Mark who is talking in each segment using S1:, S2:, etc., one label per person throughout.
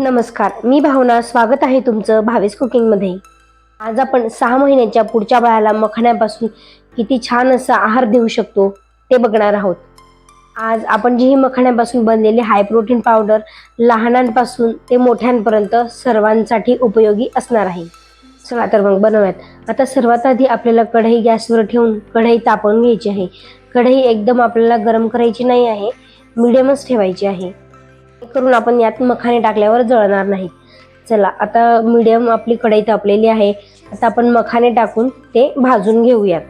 S1: नमस्कार मी भावना स्वागत आहे तुमचं भावेस कुकिंगमध्ये. आज आपण सहा महिन्याच्या पुढच्या बाळाला मखाण्यापासून किती छान असा आहार देऊ शकतो ते बघणार आहोत. आज आपण जी ही मखाण्यापासून बनलेली हाय प्रोटीन पावडर लहानांपासून ते मोठ्यांपर्यंत सर्वांसाठी उपयोगी असणार आहे. चला तर मग बनवूयात. आता सर्वात आधी आपल्याला कढई गॅसवर ठेवून कढई तापवून घ्यायची आहे. कढई एकदम आपल्याला गरम करायची नाही आहे मिडियमच ठेवायची आहे. करून आपण यात मखाने टाकल्यावर जळणार नाही. चला आता मीडियम आपली कढई तापलेली आहे. आता आपण मखाने टाकून ते भाजून घेऊयात.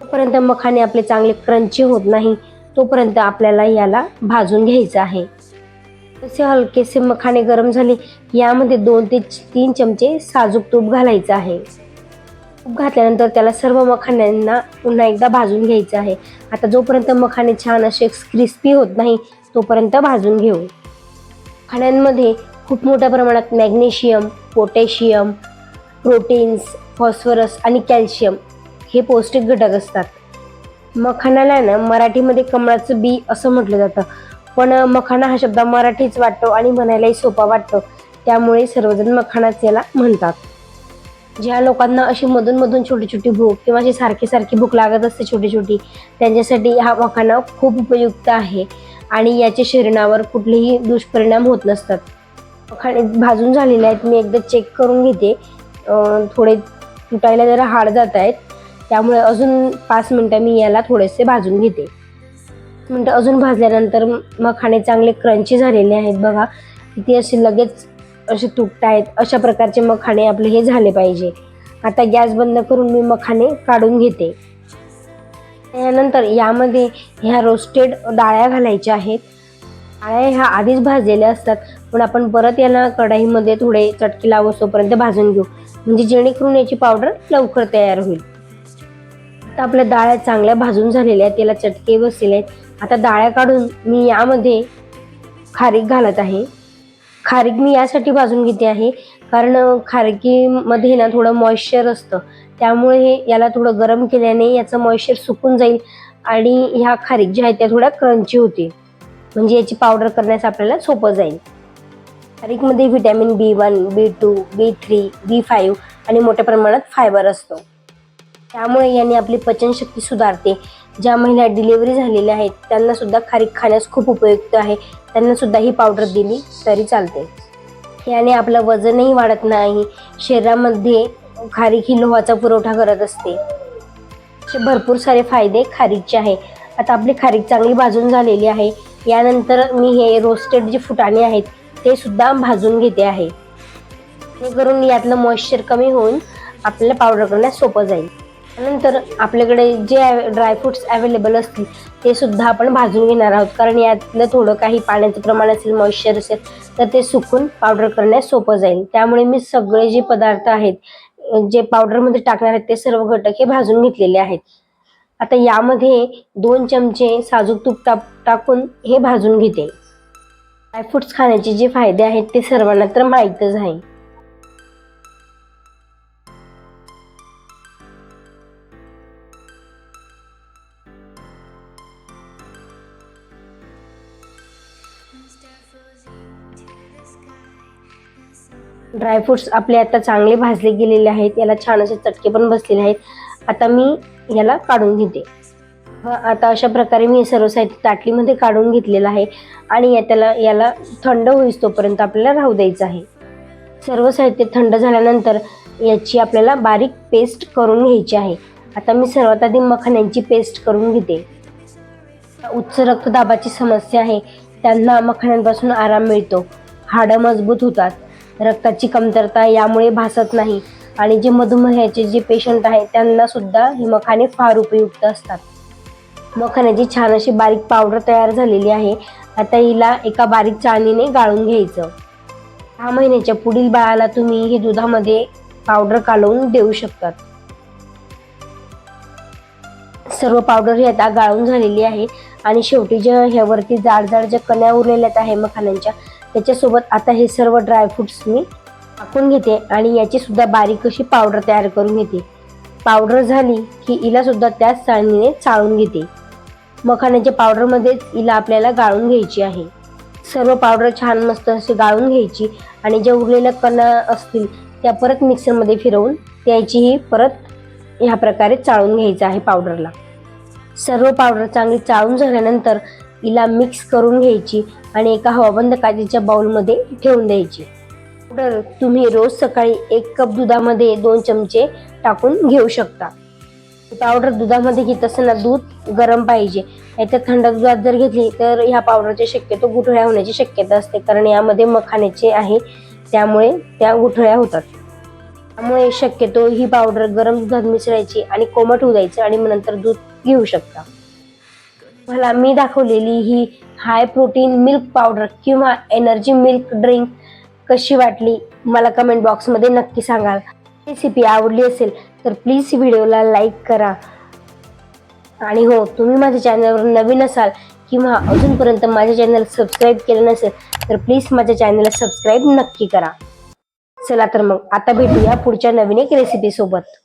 S1: तोपर्यंत मखाने आपले चांगले क्रंची होत नाही. तोपर्यंत आपल्याला याला भाजून घ्यायचं आहे. तसे हलकेसे मखाने गरम झाले यामध्ये दोन ते तीन चमचे साजूक तूप घालायचं आहे. तूप घातल्यानंतर त्याला सर्व मखाण्यांना पुन्हा एकदा भाजून घ्यायचं आहे. आता जोपर्यंत मखाने छान असे क्रिस्पी होत नाही तोपर्यंत भाजून घेऊ. खाण्यांमध्ये खूप मोठ्या प्रमाणात मॅग्नेशियम पोटॅशियम प्रोटीन्स फॉस्फरस आणि कॅल्शियम हे पौष्टिक घटक असतात. मखाणाला ना मराठीमध्ये कमळाचं बी असं म्हटलं जातं. पण मखाना हा शब्द मराठीच वाटतो आणि म्हणायलाही सोपा वाटतो. त्यामुळे सर्वजण मखाणाच याला म्हणतात. ज्या लोकांना अशी मधून मधून छोटी छोटी भूक किंवा अशी सारखी सारखी भूक लागत असते छोटी छोटी त्यांच्यासाठी हा मखाना खूप उपयुक्त आहे. आणि याचे शरीरावर कुठलेही दुष्परिणाम होत नसतात. खाणे भाजून झालेले आहेत मी एकदा चेक करून घेते. थोडे तुटायला जरा हाड जात आहेत. त्यामुळे अजून पाच मिनटं मी याला थोडेसे भाजून घेते. मिनटं अजून भाजल्यानंतर मखाणे चांगले क्रंची झालेले आहेत बघा. किती असे लगेच असे तुटत आहेत. अशा प्रकारचे मखाणे आपले हे झाले पाहिजे. आता गॅस बंद करून मी मखाणे काढून घेते. त्यानंतर यामध्ये ह्या रोस्टेड डाळ्या घालायच्या आहेत. डाळ्या ह्या आधीच भाजलेल्या असतात. पण आपण परत याला कढाईमध्ये थोडे चटके लावसोपर्यंत भाजून घेऊ. म्हणजे जेणेकरून याची पावडर लवकर तयार होईल. आता आपल्या डाळ्या चांगल्या भाजून झालेल्या आहेत. त्याला चटके बसलेले आहेत. आता डाळ्या काढून मी यामध्ये खारीक घालत आहे. खारीक मी यासाठी भाजून घेते आहे. कारण खारकीमध्ये ना थोडं मॉइश्चर असतं. त्यामुळे हे याला थोडं गरम केल्याने याचं मॉइश्चर सुकून जाईल आणि ह्या खारीक ज्या आहेत त्या थोड्या क्रंची होतील. म्हणजे याची पावडर करण्यास आपल्याला सोपं जाईल. खारीकमध्ये vitamin B one B two B three B five आणि मोठ्या प्रमाणात फायबर असतो. त्यामुळे याने आपली पचनशक्ती सुधारते. ज्या महिला डिलिव्हरी झालेल्या आहेत त्यांना सुद्धा खारीक खाण्यास खूप उपयुक्त आहे. त्यांना सुद्धा ही पावडर दिली तरी चालते याने आपलं वजनही वाढत नाही. शरीरामध्ये खारीक ही लोहाचा पुरवठा करत असते. असे भरपूर सारे फायदे खारीकचे आहे. आता आपली खारीक चांगली भाजून झालेली आहे. यानंतर मी हे रोस्टेड जे फुटाणे आहेत ते सुद्धा भाजून घेते आहे. करून यातलं मॉइश्चर कमी होऊन आपल्याला पावडर करण्यास सोपं जाईल. त्यानंतर आपल्याकडे जे ड्रायफ्रुट्स अवेलेबल असतील ते सुद्धा आपण भाजून घेणार आहोत. कारण यातलं थोडं काही पाण्याचं प्रमाण असेल मॉइश्चर असेल तर ते सुकून पावडर करण्यास सोपं जाईल. त्यामुळे मी सगळे जे पदार्थ आहेत जे पावडरमध्ये टाकणार आहेत ते सर्व घटक हे भाजून घेतलेले आहेत. आता यामध्ये दोन चमचे साजूक तूप टाक टाकून हे भाजून घेते. ड्रायफ्रुट्स खाण्याचे जे फायदे आहेत ते सर्वांना तर माहीतच आहे. ड्रायफ्रुट्स आपले आता चांगले भाजले गेलेले आहेत याला छान असे चटके पण बसलेले आहेत. आता मी याला काढून घेते. आता अशा प्रकारे मी सर्व साहित्य ताटलीमध्ये काढून घेतलेलं आहे आणि या त्याला याला थंड होईस तोपर्यंत आपल्याला राहू द्यायचं आहे. सर्व साहित्य थंड झाल्यानंतर याची आपल्याला बारीक पेस्ट करून घ्यायची आहे. आता मी सर्वात आधी मखाण्यांची पेस्ट करून घेते. उच्च रक्तदाबाची समस्या आहे. त्यांना मखाण्यांपासून आराम मिळतो. हाडं मजबूत होतात. रक्ताची कमतरता यामुळे भासत नाही. आणि जे मधुमेहाचे जे पेशंट आहेत त्यांना सुद्धा हे मखाने फार उपयुक्त असतात. मखाण्याची छान अशी बारीक पावडर तयार झालेली आहे. आता हिला एका बारीक चाळणीने गाळून घ्यायचं. सहा महिन्याच्या पुढील बाळाला तुम्ही हे दुधामध्ये पावडर कालवून देऊ शकतात. सर्व पावडर ही आता गाळून झालेली आहे. आणि शेवटी जे ह्यावरती जाड जाड ज्या कण्या उरलेल्या आहे मखाण्यांच्या त्याच्यासोबत आता हे सर्व ड्रायफ्रुट्स मी टाकून घेते आणि याची सुद्धा बारीक अशी पावडर तयार करून घेते. पावडर झाली की हिला सुद्धा त्याच चाळणीने चाळून घेते. मखाण्याच्या पावडरमध्येच हिला आपल्याला गाळून घ्यायची आहे. सर्व पावडर छान मस्त अशी गाळून घ्यायची आणि ज्या उरलेल्या कणा असतील त्या परत मिक्सरमध्ये फिरवून त्याचीही परत ह्या प्रकारे चाळून घ्यायचं आहे पावडरला सर्व पावडर चांगली चाळून झाल्यानंतर हिला मिक्स करून घ्यायची आणि एका हवाबंद काचेच्या बाउलमध्ये ठेवून द्यायची. पावडर तुम्ही रोज सकाळी एक कप दुधामध्ये दोन चमचे टाकून घेऊ शकता. पावडर दुधामध्ये घेत असताना दूध गरम पाहिजे. नाहीतर थंड दुधात जर घेतली तर ह्या पावडरच्या शक्यतो गुठळ्या होण्याची शक्यता असते. कारण यामध्ये मखाण्याचे आहे त्यामुळे त्या गुठळ्या होतात. त्यामुळे शक्यतो ही पावडर गरम दुधात मिसळायची आणि कोमट होऊ द्यायचं आणि नंतर दूध घेऊ शकता. मला मी दाखवलेली ही हाय प्रोटीन मिल्क पावडर किंवा एनर्जी मिल्क ड्रिंक कशी वाटली मला कमेंट बॉक्समध्ये नक्की सांगाल. रेसिपी आवडली असेल तर प्लीज व्हिडिओला लाईक करा. आणि हो तुम्ही माझ्या चॅनलवर नवीन असाल किंवा अजूनपर्यंत माझ्या चॅनल सबस्क्राईब केलं नसेल तर प्लीज माझ्या चॅनलला सबस्क्राईब नक्की करा. चला तर मग आता भेटूया पुढच्या नवीन एक रेसिपीसोबत